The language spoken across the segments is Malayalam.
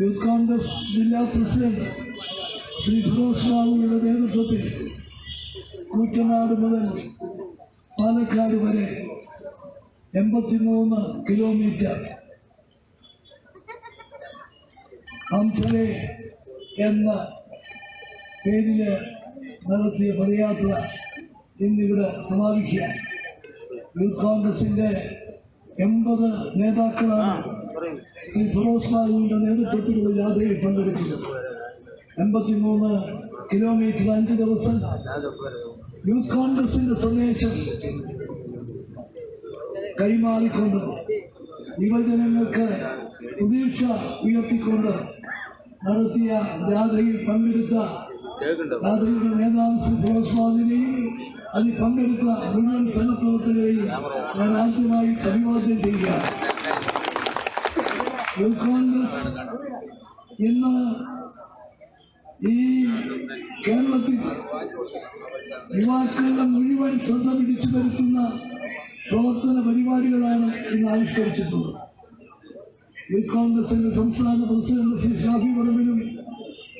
യൂത്ത് കോൺഗ്രസ് ജില്ലാ പ്രസിഡന്റ് ശ്രീ ഫിറോസ് ബാബുവിന്റെ നേതൃത്വത്തിൽ കൂറ്റനാട് മുതൽ പാലക്കാട് വരെ എൺപത്തിമൂന്ന് കിലോമീറ്റർ. അംസലെ എന്ന പേരിൽ നടത്തിയ പദയാത്ര ഇന്നിവിടെ സമാപിക്കുക യൂത്ത് കോൺഗ്രസിന്റെ എൺപത് നേതാക്കളാണ് ശ്രീ ഫിറോസ് ബാബുവിന്റെ നേതൃത്വത്തിലുള്ള യാത്രയിൽ പങ്കെടുക്കുന്നത് എൺപത്തിമൂന്ന് കിലോമീറ്റർ അഞ്ച് ദിവസം യൂത്ത് കോൺഗ്രസിന്റെ സന്ദേശം കൈമാറിക്കൊണ്ട് യുവജനങ്ങൾക്ക് പ്രതീക്ഷ ഉയർത്തിക്കൊണ്ട് നടത്തിയ ജാഥയിൽ പങ്കെടുത്ത ജാഥയുടെ നേതാവ് ശ്രീ ഫിറോസ് ബാബുവിനെയും അതിൽ പങ്കെടുത്ത മുഴുവൻ സഹപ്രവർത്തകരെയും ഞാൻ ആദ്യമായി അഭിവാദ്യം ചെയ്യുക യൂത്ത് കോൺഗ്രസ് ഇന്ന് ഈ കേരളത്തിൽ യുവാക്കളുടെ മുഴുവൻ ശ്രദ്ധ പിടിച്ചു വരുത്തുന്ന പ്രവർത്തന പരിപാടികളാണ് ഇന്ന് ആവിഷ്കരിച്ചിട്ടുള്ളത്. യൂത്ത് കോൺഗ്രസിന്റെ സംസ്ഥാന പ്രസിഡന്റ് ശ്രീ ഷാഫി പറമ്പിലും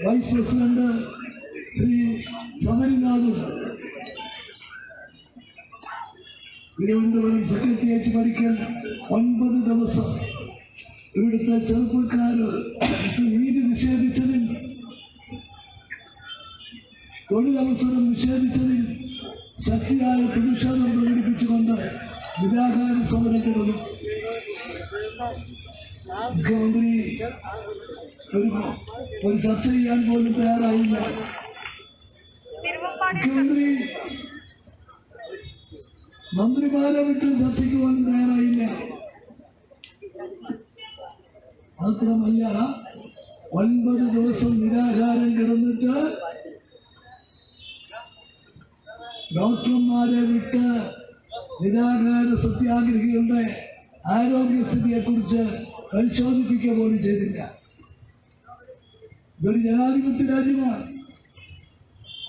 വൈസ് പ്രസിഡന്റ് ശ്രീ ശബരിനാഥും തിരുവനന്തപുരം സെക്രട്ടേറിയറ്റ് പഠിക്കൽ ഒൻപത് ദിവസം ഇവിടുത്തെ ചെറുപ്പക്കാര് നീതി നിഷേധിച്ചതിൽ തൊഴിലവസരം നിഷേധിച്ചതിൽ ശക്തിയായ പ്രതിഷേധം പ്രകടിപ്പിച്ചുകൊണ്ട് നിരാകാര സമരം കിടന്നു മുഖ്യമന്ത്രി ഒരു ചർച്ച ചെയ്യാൻ പോലും തയ്യാറായില്ല. മുഖ്യമന്ത്രി മന്ത്രിമാരെ വിട്ട് ചർച്ചയ്ക്ക് പോലും തയ്യാറായില്ല. മാത്രമല്ല ഒൻപത് ദിവസം നിരാഹാരം കിടന്നിട്ട് ഡോക്ടർമാരെ വിട്ട് നിരാഹാര സത്യാഗ്രഹികളുടെ ആരോഗ്യസ്ഥിതിയെ കുറിച്ച് പരിശോധിപ്പിക്കുക പോലും ചെയ്തില്ല. ഇതൊരു ജനാധിപത്യ രാജ്യമാണ്.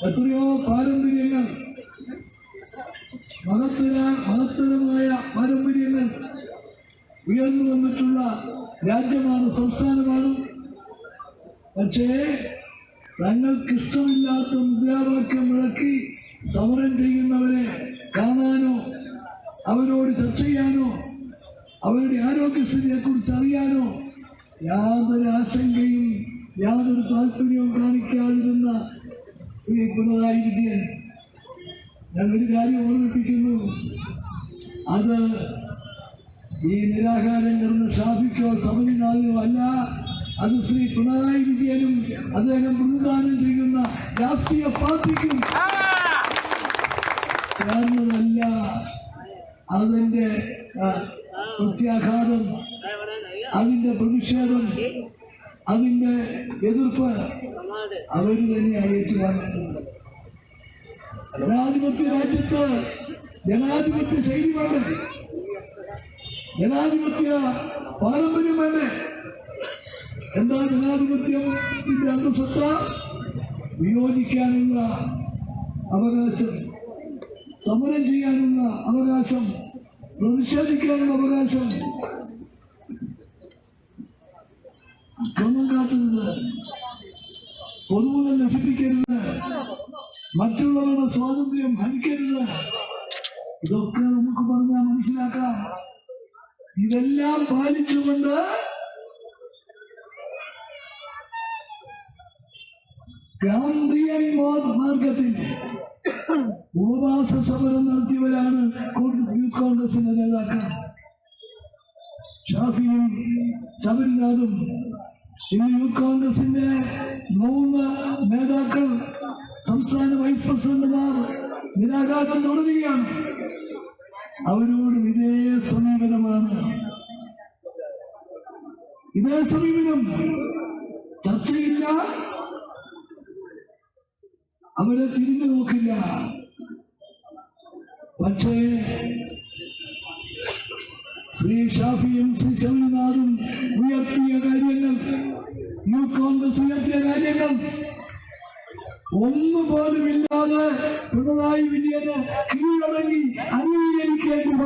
എത്രയോ പാരമ്പര്യങ്ങൾ മഹത്തര മഹത്തരമായ പാരമ്പര്യങ്ങൾ ഉയർന്നു വന്നിട്ടുള്ള രാജ്യമാണ് സംസ്ഥാനമാണ്. പക്ഷേ തങ്ങൾക്കിഷ്ടമില്ലാത്ത മുദ്രാവാക്യം മുഴക്കി സമരം ചെയ്യുന്നവരെ കാണാനോ അവരോട് ചർച്ച ചെയ്യാനോ അവരുടെ ആരോഗ്യസ്ഥിതിയെ കുറിച്ച് അറിയാനോ യാതൊരു ആശങ്കയും യാതൊരു താല്പര്യവും കാണിക്കാതിരുന്ന ശ്രീ പിണറായി വിജയൻ ഞാനൊരു കാര്യം ഓർമ്മിപ്പിക്കുന്നു. അത് ഈ നിരാഹാരം കിടന്ന് ഷാഫിക്കോ സമനിനാഥിനോ അല്ല. അത് ശ്രീ പിണറായി വിജയനും അദ്ദേഹം പ്രതിദാനം ചെയ്യുന്ന രാഷ്ട്രീയ പാർട്ടിക്കും ചേർന്നതല്ല. അതിന്റെ പ്രത്യാഘാതം അതിന്റെ പ്രതിഷേധം അതിന്റെ എതിർപ്പ് അവർ തന്നെ ഏറ്റുവാങ്ങേണ്ടത് ജനാധിപത്യ രാജ്യത്ത് ജനാധിപത്യ ശൈലി വേണം ജനാധിപത്യ പാരമ്പര്യം തന്നെ എന്താ ജനാധിപത്യത്തിന്റെ അന്തസത്ത വിയോജിക്കാനുള്ള അവകാശം സമരം ചെയ്യാനുള്ള അവകാശം പ്രതിഷേധിക്കാനുള്ള അവകാശം. ക്രമം കാട്ടുന്നത് പൊതുമുതൽ നശിപ്പിക്കരുത് മറ്റുള്ളവരുടെ സ്വാതന്ത്ര്യം ഹനിക്കരുത് ഇതൊക്കെ നമുക്ക് പറഞ്ഞാൽ മനസ്സിലാക്കാം. ഇതെല്ലാം പാലിച്ചുകൊണ്ട് ഗാന്ധിയൻ മാർ- മാർഗത്തിൽ ഉപവാസ സമരം നടത്തിയവരാണ് കോൺഗ്രസിന്റെ നേതാക്കൾ. ഷാഫിയും ശബരിനാഥും ഇന്ന് യൂത്ത് കോൺഗ്രസിന്റെ മൂന്ന് നേതാക്കൾ സംസ്ഥാന വൈസ് പ്രസിഡന്റുമാർ നിരാകാരം തുടരുകയാണ്. അവരോടും ഇതേ സമീപനമാണ്. ഇതേ സമീപനം. ചർച്ചയില്ല. അവരെ തിരിഞ്ഞു നോക്കില്ല. പക്ഷേ ശ്രീ ഷാഫിയും ശ്രീ ശമിനാഥും ഉയർത്തിയ കാര്യങ്ങൾ യൂത്ത് കോൺഗ്രസ് ഉയർത്തിയ കാര്യങ്ങൾ ഒന്നുപോലുമില്ലാതെ പിണറായി വിജയന് കീഴടങ്ങി അംഗീകരിക്കേണ്ടി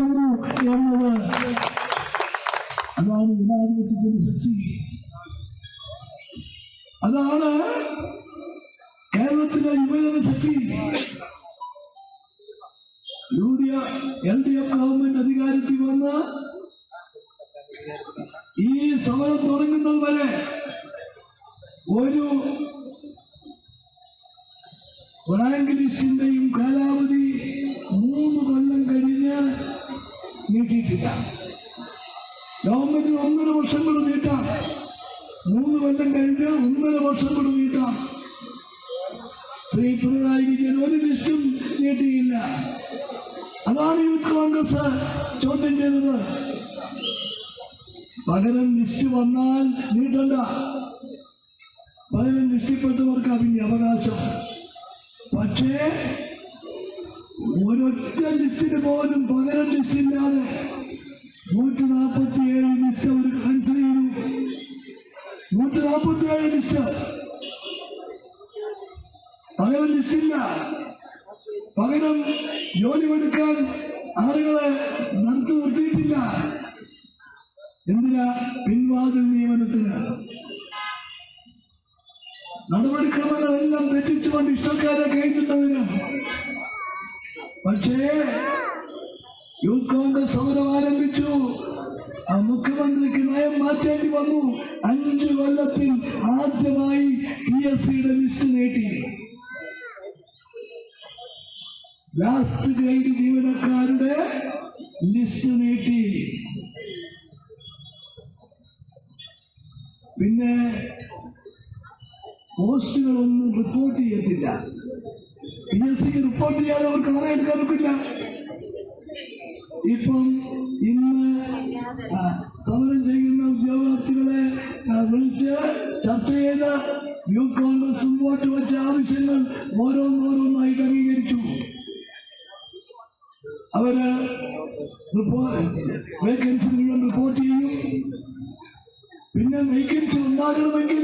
വന്നു എന്നത്. അതാണ് ജനാധിപത്യത്തിന്റെ ശക്തി. അതാണ് കേരളത്തിലെ യുവജന ശക്തി. U D L D F government അധികാരത്തിൽ വന്ന ഈ സമരം തുടങ്ങുന്നത് വരെ ഒരു ബ്രാങ്ക് ലിസ്റ്റിന്റെയും കാലാവധി നീട്ടിയിട്ടില്ല. ഗവൺമെന്റ് ഒന്നര വർഷം കൂടെ നീട്ടാം. മൂന്ന് കൊല്ലം കഴിഞ്ഞ് ഒന്നര വർഷം കൂടെ നീട്ടാം. ശ്രീ പിണറായി വിജയൻ ഒരു ലിസ്റ്റും നീട്ടിയില്ല. അതാണ് യൂത്ത് കോൺഗ്രസ് ചോദ്യം ചെയ്തത്. പകരം ലിസ്റ്റ് വന്നാൽ നീട്ടണ്ട. പകരം ലിസ്റ്റിൽപ്പെട്ടവർക്ക് അതിന്റെ അവകാശം. പക്ഷേ ഒരൊറ്റ ലിസ്റ്റിന് പോലും പകരം ലിസ്റ്റില്ലാതെ നൂറ്റി നാൽപ്പത്തി ഏഴ് ലിസ്റ്റ് അവർ ക്യാൻസൽ ചെയ്തു നൂറ്റി നാൽപ്പത്തി ഏഴ് ലിസ്റ്റ് പകരം ലിസ്റ്റില്ല പകരം ജോലി കൊടുക്കാൻ ആളുകളെ നിർത്തി നിർത്തിയിട്ടില്ല. എന്തിനാ പിൻവാതിൽ നിയമനത്തിന്? നടപടിക്രമങ്ങളെല്ലാം തെറ്റിച്ചുകൊണ്ട് ഇഷ്ടക്കാരെ കയറ്റുന്നതിന് പക്ഷേ യൂത്ത് കോൺഗ്രസ് സമരം ആരംഭിച്ചു. ആ മുഖ്യമന്ത്രിക്ക് നയം മാറ്റേണ്ടി വന്നു. അഞ്ചു കൊല്ലത്തിൽ ആദ്യമായി പി എസ് സിയുടെ ലിസ്റ്റ് നീട്ടി. ലാസ്റ്റ് ഗ്രേഡ് ജീവനക്കാരുടെ ലിസ്റ്റ് നീട്ടി. പിന്നെ പോസ്റ്റുകളൊന്നും റിപ്പോർട്ട് ചെയ്യത്തില്ല. പി എസ് സിക്ക് റിപ്പോർട്ട് ചെയ്യാതെ അവർക്ക് ആളെ എടുക്കാൻ പറ്റില്ല ഇപ്പം ഇന്ന് സമരം ചെയ്യുന്ന ഉദ്യോഗാർത്ഥികളെ വിളിച്ച് ചർച്ച ചെയ്ത യൂത്ത് കോൺഗ്രസ് മുമ്പോട്ട് വെച്ച ആവശ്യങ്ങൾ ഓരോന്നോരോന്നായിട്ട് അംഗീകരിച്ചു അവർ വേക്കൻസി മുഴുവൻ റിപ്പോർട്ട് ചെയ്യും. പിന്നെ വേക്കൻസി ഉണ്ടാകണമെങ്കിൽ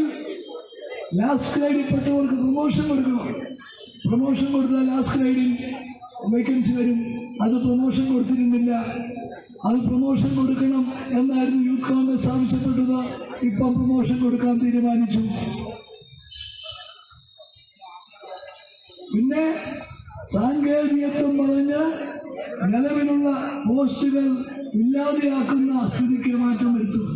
ലാസ്റ്റ് ഗ്രേഡിൽപ്പെട്ടവർക്ക് പ്രൊമോഷൻ കൊടുക്കണം. പ്രൊമോഷൻ കൊടുത്താൽ ലാസ്റ്റ് ഗ്രേഡിൽ വേക്കൻസി വരും. അത് പ്രൊമോഷൻ കൊടുത്തിരുന്നില്ല. അത് പ്രൊമോഷൻ കൊടുക്കണം എന്നായിരുന്നു യൂത്ത് കോൺഗ്രസ് ആവശ്യപ്പെട്ടത്. ഇപ്പം പ്രൊമോഷൻ കൊടുക്കാൻ തീരുമാനിച്ചു. പിന്നെ സാങ്കേതികത്വം പറഞ്ഞ് നിലവിലുള്ള പോസ്റ്റുകൾ ഇല്ലാതെയാക്കുന്ന സ്ഥിതിക്ക് മാറ്റം വരുത്തും.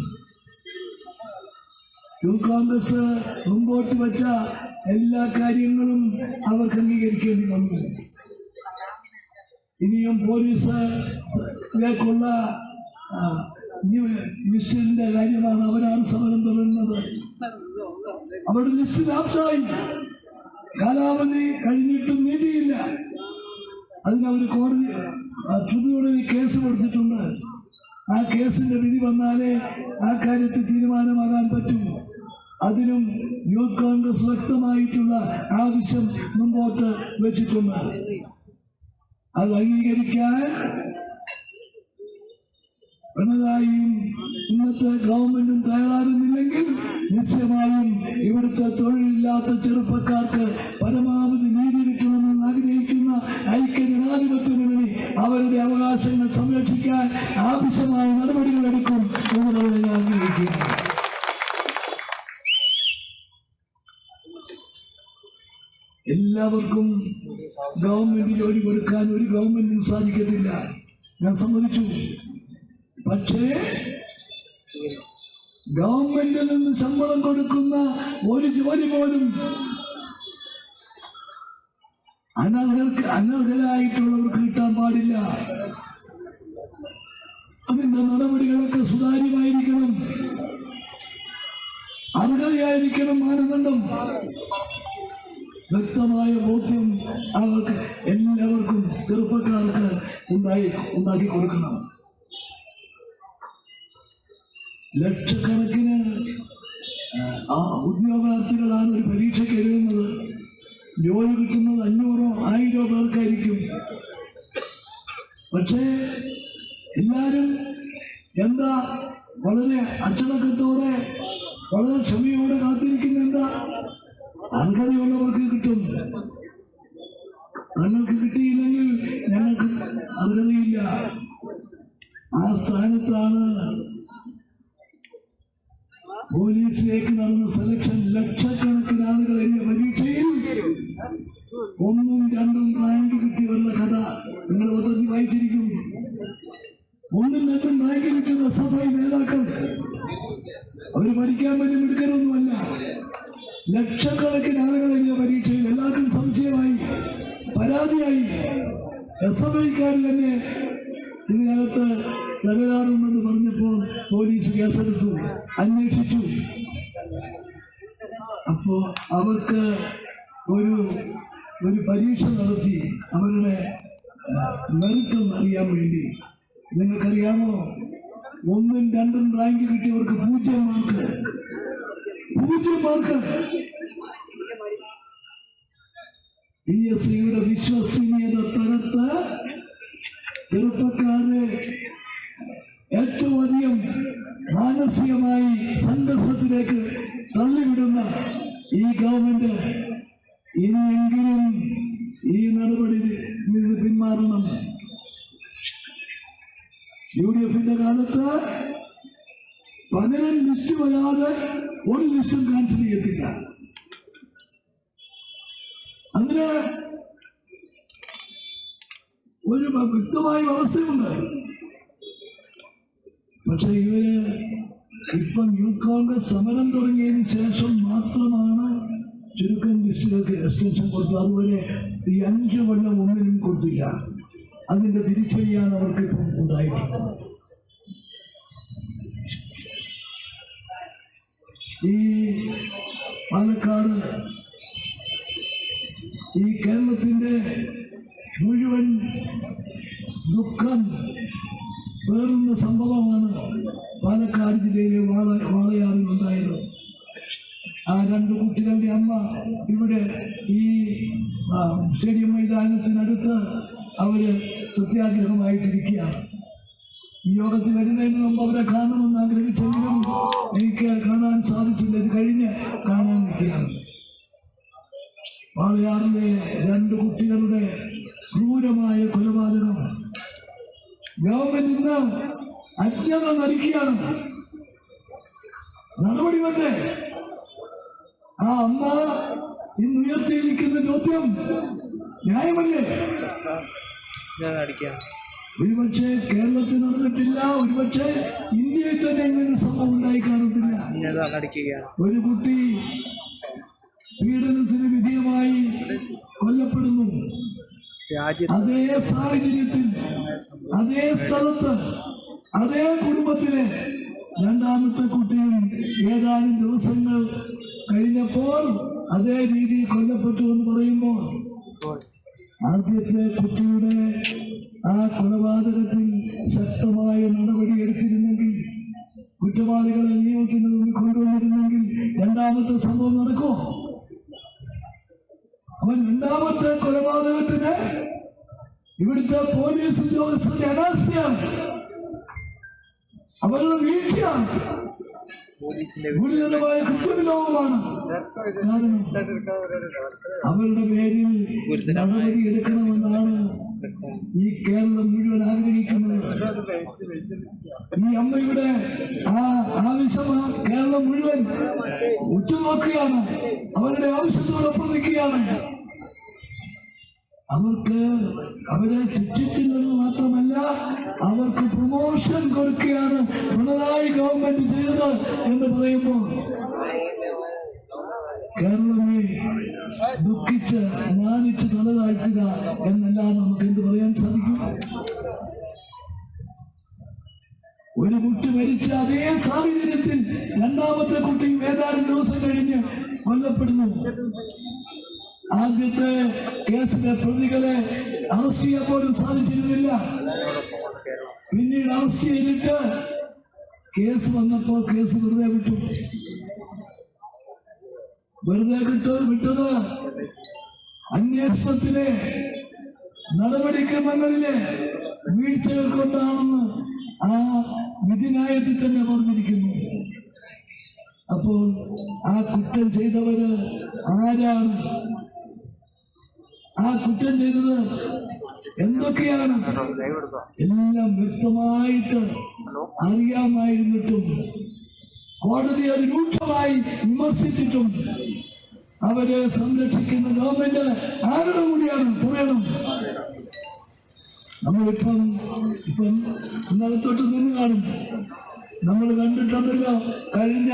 യൂത്ത് കോൺഗ്രസ് മുമ്പോട്ട് വെച്ച എല്ലാ കാര്യങ്ങളും അവർക്ക് അംഗീകരിക്കേണ്ടി വന്നു. ഇനിയും പോലീസ് ഇതേക്കുള്ള ലിസ്റ്റിന്റെ കാര്യമാണ് അവരാണ് സമരം തുടരുന്നത്. അവരുടെ ലിസ്റ്റ് ലാപ്സായി കാലാവധി കഴിഞ്ഞിട്ടും നീട്ടിയില്ല അതിനവർ കോടതി ട്രിബ്യൂണലിൽ കേസ് കൊടുത്തിട്ടുണ്ട്. ആ കേസിന്റെ വിധി വന്നാലേ ആ കാര്യത്തിൽ തീരുമാനമാകാൻ പറ്റും. അതിനും യൂത്ത് കോൺഗ്രസ് വ്യക്തമായിട്ടുള്ള ആവശ്യം മുമ്പോട്ട് വെച്ചിട്ടുണ്ട്. അത് അംഗീകരിക്കാൻ പിണറായിയും ഇന്നത്തെ ഗവൺമെന്റും തയ്യാറാകുന്നില്ലെങ്കിൽ നിശ്ചയമായും ഇവിടുത്തെ തൊഴിലില്ലാത്ത ചെറുപ്പക്കാർക്ക് പരമാവധി നീതി കിട്ടണമെന്ന് ആഗ്രഹിക്കുന്ന ഐക്യ അവരുടെ അവകാശങ്ങൾ സംരക്ഷിക്കാൻ ആവശ്യമായ നടപടികൾ എടുക്കും എന്നുള്ളത് ഞാൻ ആഗ്രഹിക്കുന്നു. എല്ലാവർക്കും ഗവൺമെന്റ് ജോലി കൊടുക്കാൻ ഒരു ഗവൺമെന്റിനും സാധിക്കത്തില്ല. ഞാൻ സമ്മതിച്ചു. പക്ഷേ ഗവൺമെന്റിൽ നിന്ന് ശമ്പളം കൊടുക്കുന്ന ഒരു ജോലി പോലും അനർഹർക്ക് അനർഹരായിട്ടുള്ളവർക്ക് കിട്ടാൻ പാടില്ല. അതിന്റെ നടപടികളൊക്കെ സുതാര്യമായിരിക്കണം. അർഹതയായിരിക്കണം മാനദണ്ഡം. വ്യക്തമായ ബോധ്യം അവർക്ക് എല്ലാവർക്കും ചെറുപ്പക്കാർക്ക് ഉണ്ടായി ഉണ്ടാക്കി കൊടുക്കണം. ലക്ഷക്കണക്കിന് ആ ഉദ്യോഗാർത്ഥികളാണ് ഒരു പരീക്ഷയ്ക്ക് എഴുതുന്നത്. ജോലി കിട്ടുന്നത് അഞ്ഞൂറോ ആയിരോ പേർക്കായിരിക്കും. പക്ഷേ എല്ലാവരും എന്താ വളരെ അച്ചടക്കത്തോടെ വളരെ ക്ഷമയോടെ കാത്തിരിക്കുന്ന എന്താ? അർഹതയുള്ളവർക്ക് ഞങ്ങൾക്ക് കിട്ടിയില്ലെങ്കിൽ ഞങ്ങൾക്ക് അർഹതയില്ല ആ സ്ഥാനത്താണ് പോലീസിലേക്ക് നടന്ന സെലക്ഷൻ ലക്ഷക്കണക്കിന് ആളുകൾ എഴുതിയ പരീക്ഷയിൽ ഒന്നും രണ്ടും റാങ്ക് കിട്ടി വരുന്ന കഥ നിങ്ങൾ പത്രത്തിൽ വായിച്ചിരിക്കും. ഒന്നും രണ്ടും റാങ്ക് കിട്ടുന്ന സഭയിൽ നേതാക്കൾ അവർ പഠിക്കാൻ വേണ്ടി മിടുക്കരൊന്നുമല്ല. ലക്ഷക്കണക്കിന് ആളുകൾ എഴുതിയ പരീക്ഷയിൽ എല്ലാവർക്കും സംശയമായി. പരാതിയായി എസ് എഫ് ഐക്കാർ തന്നെ ഇതിനകത്ത് തകരാറുണ്ടെന്ന് പറഞ്ഞപ്പോൾ പോലീസ് കേസെടുത്തു അന്വേഷിച്ചു. അപ്പോ അവർക്ക് ഒരു ഒരു പരീക്ഷ നടത്തി അവരുടെ മെറിറ്റ് അറിയാൻ വേണ്ടി. നിങ്ങൾക്കറിയാമോ? ഒന്നും രണ്ടും റാങ്ക് കിട്ടിയവർക്ക് പൂജ്യം മാർക്ക്. പൂജ്യം മാർക്ക്. പി എസ് സിയുടെ വിശ്വസനീയത തകർത്ത് ചെറുപ്പക്കാരെ ഏറ്റവും അധികം മാനസികമായി സംഘർഷത്തിലേക്ക് തള്ളിവിടുന്ന ഈ ഗവൺമെന്റ് ഇനിയെങ്കിലും ഈ നടപടി നിന്ന് പിന്മാറണം. യു ഡി എഫിന്റെ കാലത്ത് പലരും ലിസ്റ്റ് വരാതെ ഒരു ലിസ്റ്റും ക്യാൻസൽ അതിന് ഒരു വ്യക്തമായ വ്യവസ്ഥയുണ്ട് പക്ഷെ ഇവർ ഇപ്പം യൂത്ത് കോൺഗ്രസ് സമരം തുടങ്ങിയതിന് ശേഷം മാത്രമാണ് ചുരുക്കം ലിസ്റ്റുകൾക്ക് എക്സ്റ്റൻഷൻ കൊടുത്തത്. അതുപോലെ ഈ അഞ്ച് കൊല്ലം ഒന്നിനും കൊടുത്തില്ല. അതിന്റെ തിരിച്ചറിയാണ് അവർക്ക് ഇപ്പം ഉണ്ടായിട്ടുള്ളത്. ഈ പാലക്കാട് ഈ കേരളത്തിന്റെ മുഴുവൻ ദുഃഖം വേറുന്ന സംഭവമാണ് പാലക്കാട് ജില്ലയിലെ വാള വാളയാറിൽ ഉണ്ടായത്. ആ രണ്ട് കുട്ടികളുടെ അമ്മ ഇവിടെ ഈ സ്റ്റേഡിയം മൈതാനത്തിനടുത്ത് അവർ സത്യാഗ്രഹമായിട്ടിരിക്കുകയാണ്. ഈ യോഗത്തിൽ വരുന്നതിന് മുമ്പ് അവരെ കാണണമെന്ന് ആഗ്രഹിച്ചെങ്കിലും എനിക്ക് കാണാൻ സാധിച്ചില്ല. ഇത് കഴിഞ്ഞ് കാണാൻ നിൽക്കുകയാണ്. വാളയാറിലെ രണ്ട് കുട്ടികളുടെ ക്രൂരമായ കൊലപാതകം. ഗവൺമെന്റ് ഇന്ന് അജ്ഞത നടിക്കുകയാണ്. നടപടി വേണ്ടേ ആ അമ്മ ഇന്ന് ഉയർത്തിയിരിക്കുന്ന ചോദ്യം ന്യായമല്ലേ? ഒരുപക്ഷെ കേരളത്തിൽ നടന്നിട്ടില്ല ഒരുപക്ഷെ ഇന്ത്യയിൽ തന്നെ ഇങ്ങനെ സംഭവം ഉണ്ടായി കാണത്തില്ല. ഒരു കുട്ടി പീഡനത്തിന് വിധേയമായി കൊല്ലപ്പെടുന്നു. അതേ സാഹചര്യത്തിൽ അതേ സ്ഥലത്ത് അതേ കുടുംബത്തിലെ രണ്ടാമത്തെ കുട്ടിയും ഏതാനും ദിവസങ്ങൾ കഴിഞ്ഞപ്പോൾ അതേ രീതി കൊല്ലപ്പെട്ടു എന്ന് പറയുമ്പോൾ ആദ്യത്തെ കുട്ടിയുടെ ആ കൊലപാതകത്തിൽ ശക്തമായ നടപടി എടുത്തിരുന്നെങ്കിൽ കുറ്റവാളികളെ നിയമത്തിന് കൊണ്ടുവന്നിരുന്നെങ്കിൽ രണ്ടാമത്തെ സംഭവം നടക്കുമോ? അവൻ രണ്ടാമത്തെ കൊലപാതകത്തിന് ഇവിടുത്തെ പോലീസ് ഉദ്യോഗസ്ഥരുടെ അനാസ്ഥയാണ്. അവരുടെ വീഴ്ചയാണ്. ഗുരുതരമായ കൃത്യവിലോകമാണ് അവരുടെ പേരിൽ നടപടി എടുക്കണമെന്നാണ് ഈ കേരളം മുഴുവൻ ആഗ്രഹിക്കുന്നത്. ഈ അമ്മയുടെ ആ ആവശ്യം ആ കേരളം മുഴുവൻ ഉറ്റുനോക്കുകയാണ്. അവരുടെ ആവശ്യത്തോടൊപ്പം നിൽക്കുകയാണ്. അവർക്ക് അവരെ ശിക്ഷിച്ചില്ലെന്ന് മാത്രമല്ല അവർക്ക് പ്രമോഷൻ കൊടുക്കുകയാണ് പിണറായി ഗവൺമെന്റ് ചെയ്തത് എന്ന് പറയുമ്പോൾ. കേരളമേ ദുഃഖിച്ച് മാനിച്ച് തലതാഴ്ത്തുക എന്നെല്ലാം നമുക്ക് എന്ത് പറയാൻ സാധിക്കും? ഒരു കുട്ടി മരിച്ച അതേ സാഹചര്യത്തിൽ രണ്ടാമത്തെ കുട്ടി ഏതാനും ദിവസം കഴിഞ്ഞ് കൊല്ലപ്പെടുന്നു. ആദ്യത്തെ കേസിലെ പ്രതികളെ അറസ്റ്റ് ചെയ്യാൻ പോലും സാധിച്ചിരുന്നില്ല. പിന്നീട് അറസ്റ്റ് ചെയ്തിട്ട് കേസ് വന്നപ്പോ കേസ് വെറുതെ വിട്ടു. വെറുതെ കിട്ടത് വിട്ടത് അന്വേഷണത്തിലെ നടപടിക്രമങ്ങളിലെ വീഴ്ചകൾ കൊണ്ടാണെന്ന് ആ വിധിനായത്തിൽ തന്നെ പറഞ്ഞിരിക്കുന്നു. അപ്പോൾ ആ കുറ്റം ചെയ്തവര് ആരാണ്? ആ കുറ്റം ചെയ്തത് എന്തൊക്കെയാണ്? എല്ലാം വ്യക്തമായിട്ട് അറിയാമായിരുന്നിട്ടും കോടതി അത് രൂക്ഷമായി വിമർശിച്ചിട്ടും അവരെ സംരക്ഷിക്കുന്ന ഗവൺമെന്റ് ആരുടെ കൂടിയാണ്? പറയണം. നമ്മളിപ്പം ഇപ്പം ഇന്നലെ തൊട്ട് നിന്ന് കാണും. നമ്മൾ കണ്ടിട്ടുണ്ടല്ലോ കഴിഞ്ഞ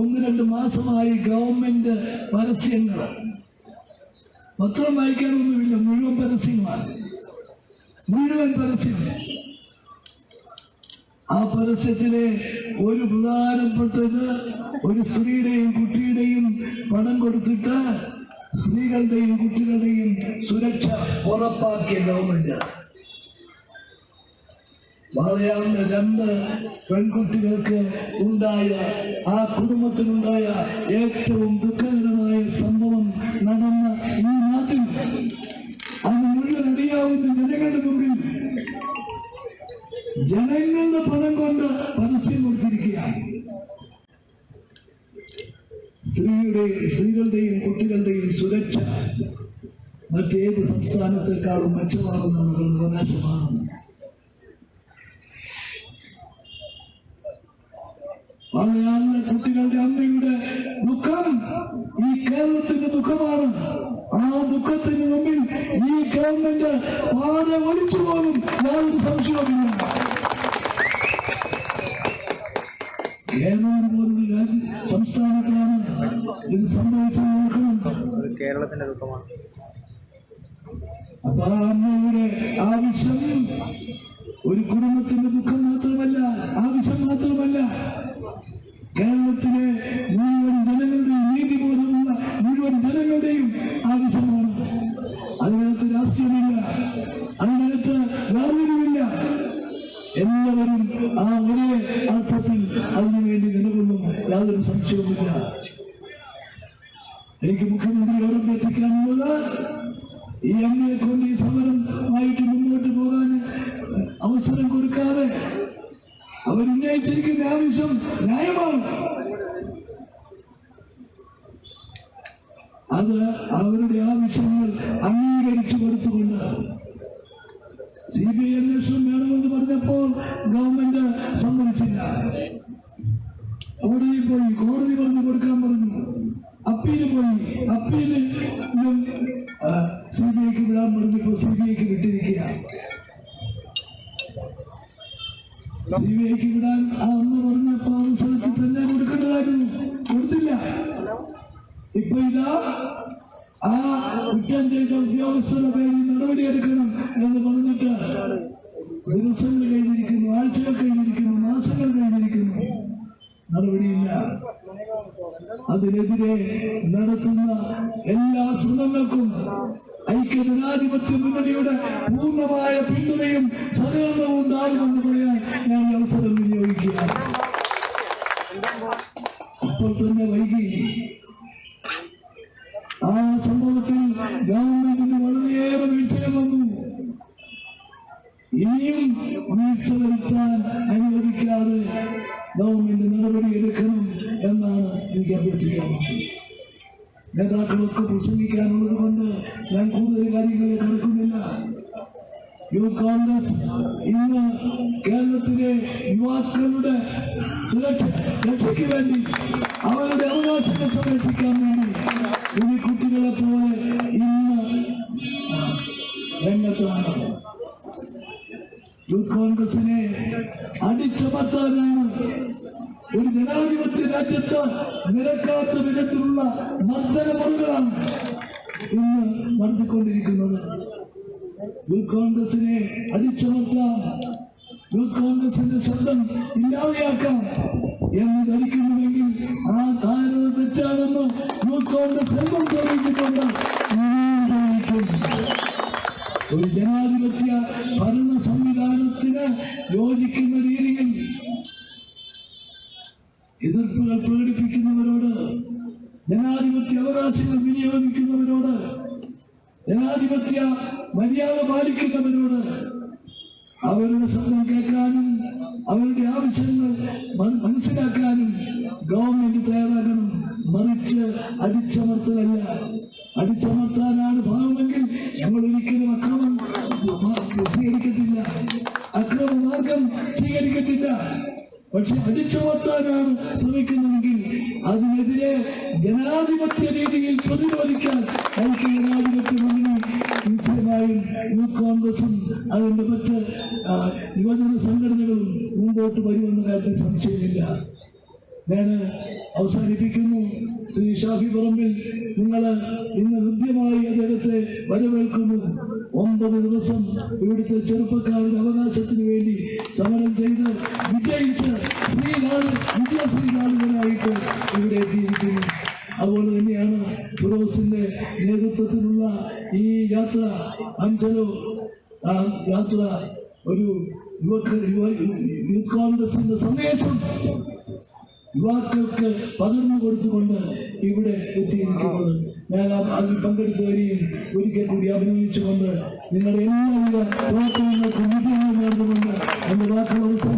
ഒന്ന് രണ്ട് മാസമായി ഗവൺമെന്റ് പരസ്യങ്ങൾ. പത്രം വായിക്കാനൊന്നുമില്ല. മുഴുവൻ പരസ്യങ്ങളാണ്. മുഴുവൻ പരസ്യം ആ പരസ്യത്തിലെ ഒരു പ്രധാനപ്പെട്ടത് ഒരു സ്ത്രീയുടെയും കുട്ടിയുടെയും പണം കൊടുത്തിട്ട് സ്ത്രീകളുടെയും കുട്ടികളുടെയും സുരക്ഷ ഉറപ്പാക്കിയ ഗവൺമെന്റ്. വളയാവുന്ന രണ്ട് പെൺകുട്ടികൾക്ക് ഉണ്ടായ ആ കുടുംബത്തിനുണ്ടായ ഏറ്റവും ജനങ്ങളുടെ പണം കൊണ്ട് പരസ്യം കൊടുത്തിരിക്കുകയാണ്. സ്ത്രീയുടെയും സ്ത്രീകളുടെയും കുട്ടികളുടെയും സുരക്ഷ മറ്റേത് സംസ്ഥാനത്തെക്കാളും മെച്ചമാകുന്ന അവകാശമാണ് വളയാവുന്ന കുട്ടികളുടെ അമ്മയുടെ ദുഃഖം. ഈ കേരളത്തിന്റെ ദുഃഖമാണ്. ആ ദുഃഖത്തിന് മുമ്പിൽ ഈ ഗവൺമെന്റ് പാടെ ഒളിച്ചു പോകും യാതൊരു സംശയവുമില്ല. കേരളം പോലുള്ള രാജ്യ സംസ്ഥാനത്താണ് ഇത് സംഭവിച്ചത് നോക്കണം കേരളത്തിന്റെ ദുഃഖമാണ്. അപ്പൊ ആ അമ്മയുടെ ആവശ്യം ഒരു കുടുംബത്തിന്റെ ദുഃഖം മാത്രമല്ല ആവശ്യം മാത്രമല്ല കേരളത്തിലെ മുഴുവൻ ജനങ്ങളുടെയും നീതിബോധമുള്ള മുഴുവൻ ജനങ്ങളുടെയും ആവശ്യമാണ് അതിനകത്ത് രാഷ്ട്രീയമില്ല അതിനകത്ത് വേറൊരുമില്ല എല്ലാവരും ആ ഒരേ അർത്ഥത്തിൽ അതിനുവേണ്ടി നിലകൊള്ളും യാതൊരു സംശയവുമില്ല എനിക്ക് മുഖ്യമന്ത്രിയോട് അഭ്യർത്ഥിക്കാനുള്ളത് ഈ അമ്മയെ കൊണ്ട് ഈ സമരമായിട്ട് മുന്നോട്ട് പോകാൻ അവസരം കൊടുക്കാതെ അവരുന്നയിച്ചിരിക്കുന്ന ആവശ്യം ന്യായമാണ് അത് അവരുടെ ആവശ്യങ്ങൾ അംഗീകരിച്ചു കൊടുത്തുകൊണ്ട് സി ബി ഐ അന്വേഷണം വേണമെന്ന് പറഞ്ഞപ്പോൾ ഗവൺമെന്റ് സമ്മതിച്ചില്ല. അവിടെ പോയി കോടതി പറഞ്ഞു കൊടുക്കാൻ പറഞ്ഞു. അപ്പീൽ പോയി. അപ്പീൽ സി ബി ഐക്ക് വിടാൻ പറഞ്ഞപ്പോൾ സി ബി ഐക്ക് വിട്ടിരിക്കുക. സി ബി ഐക്ക് വിടാൻ ആ അമ്മ പറഞ്ഞപ്പോ ആ തന്നെ കൊടുക്കേണ്ടതായിരുന്നു. കൊടുത്തില്ല. ഇപ്പൊ ഇതാ ആ കുറ്റം ചെയ്ത ഉദ്യോഗസ്ഥരുടെ പേരിൽ നടപടിയെടുക്കണം എന്ന് അതിനെതിരെ നടത്തുന്ന എല്ലാ ശ്രമങ്ങൾക്കും ഐക്യജനാധിപത്യ മുന്നണിയുടെ പൂർണമായ പിന്തുണയും സഹകരണവും ഉണ്ടാകുമെന്ന് പറയാൻ ഞാൻ അവസരം വിനിയോഗിക്കുകയാണ്. അപ്പോൾ തന്നെ വൈകി ആ സംഭവത്തിൽ ഗവൺമെന്റിന് വളരെയേറെ വീഴ്ചകൾ വന്നു. ഇനിയും വീഴ്ച വരുത്താൻ അനുവദിക്കാതെ ഗവൺമെന്റ് നടപടിയെടുക്കണം അഭ്യർത്ഥിക്കാനുള്ളത് നേതാക്കളൊക്കെ പ്രസംഗിക്കാനുള്ളത് കൊണ്ട് ഞാൻ കൂടുതൽ കാര്യങ്ങളെ കടക്കുന്നില്ല യൂത്ത് കോൺഗ്രസ് ഇന്ന് കേരളത്തിലെ യുവാക്കളുടെ സുരക്ഷ രക്ഷയ്ക്ക് വേണ്ടി അവരുടെ അവകാശങ്ങൾ സംരക്ഷിക്കാൻ വേണ്ടി കോൺഗ്രസിനെ അടിച്ചമർത്താം യൂത്ത് കോൺഗ്രസിന്റെ ശബ്ദം ഇല്ലാതെയാക്കാം എന്ന് ധരിക്കുന്നുവെങ്കിൽ ആ ധാരണ തെറ്റാണെന്ന് യൂത്ത് കോൺഗ്രസ് എന്നും തെളിയിച്ചിട്ടുണ്ട്. ഒരു ജനാധിപത്യ ഭരണ സംവിധാനത്തിന് യോജിക്കുന്ന രീതിയിൽ എതിർപ്പുകൾ പ്രകടിപ്പിക്കുന്നവരോട് ജനാധിപത്യ അവകാശങ്ങൾ വിനിയോഗിക്കുന്നവരോട് ജനാധിപത്യ മര്യാദ പാലിക്കുന്നവരോട് അവരുടെ ശബ്ദം കേൾക്കാനും അവരുടെ ആവശ്യങ്ങൾ മന- മനസ്സിലാക്കാനും ഗവൺമെന്റ് തയ്യാറാകണം മറിച്ച് അടിച്ചമർത്തലല്ല. അടിച്ചമർത്താനാണ് ഭാവമെങ്കിൽ ഞങ്ങൾ ഒരിക്കലും അക്രമം സ്വീകരിക്കത്തില്ല. അക്രമ മാർഗം സ്വീകരിക്കത്തില്ല. പക്ഷെ അടിച്ചമർത്താനാണ് ശ്രമിക്കുന്നതെങ്കിൽ അതിനെതിരെ ജനാധിപത്യ രീതിയിൽ പ്രതിരോധിക്കാൻ ഐക്യ ജനാധിപത്യ നിശ്ചയമായും യൂത്ത് കോൺഗ്രസും അതിന്റെ മറ്റ് യുവജന സംഘടനകളും മുമ്പോട്ട് വരുമെന്ന കാര്യത്തിൽ സംശയമില്ല. ഞാൻ അവസാനിപ്പിക്കുന്നു. ശ്രീ ഷാഫി പറമ്പിൽ നിങ്ങൾ ഇന്ന് ഹൃദ്യമായി അദ്ദേഹത്തെ വരവേൽക്കുന്നു. ഒമ്പത് ദിവസം ഇവിടുത്തെ ചെറുപ്പക്കാരുടെ അവകാശത്തിന് വേണ്ടി സമരം ചെയ്ത് വിജയിച്ച് ശ്രീലാൽ വിജയശ്രീലാളുകളായിട്ട് ഇവിടെ എത്തിയിരിക്കുന്നു. അതുപോലെ തന്നെയാണ് ഫിറോസിന്റെ നേതൃത്വത്തിലുള്ള ഈ യാത്ര. അഞ്ചലോ യാത്ര ഒരു യൂത്ത് കോൺഗ്രസിന്റെ സന്ദേശം. യുവാക്കൾക്ക് പകർന്നു കൊടുത്തുകൊണ്ട് ഇവിടെ എത്തിയിരിക്കുന്നത്. ഞാൻ അതിൽ പങ്കെടുത്തവരെയും ഒരിക്കൽ കൂടി അഭിനന്ദിച്ചുകൊണ്ട് നിങ്ങളുടെ എല്ലാവിധ പ്രവർത്തനങ്ങൾക്കും വിജയങ്ങൾ നേർന്നുകൊണ്ട് എന്റെ വാക്കുകൾ.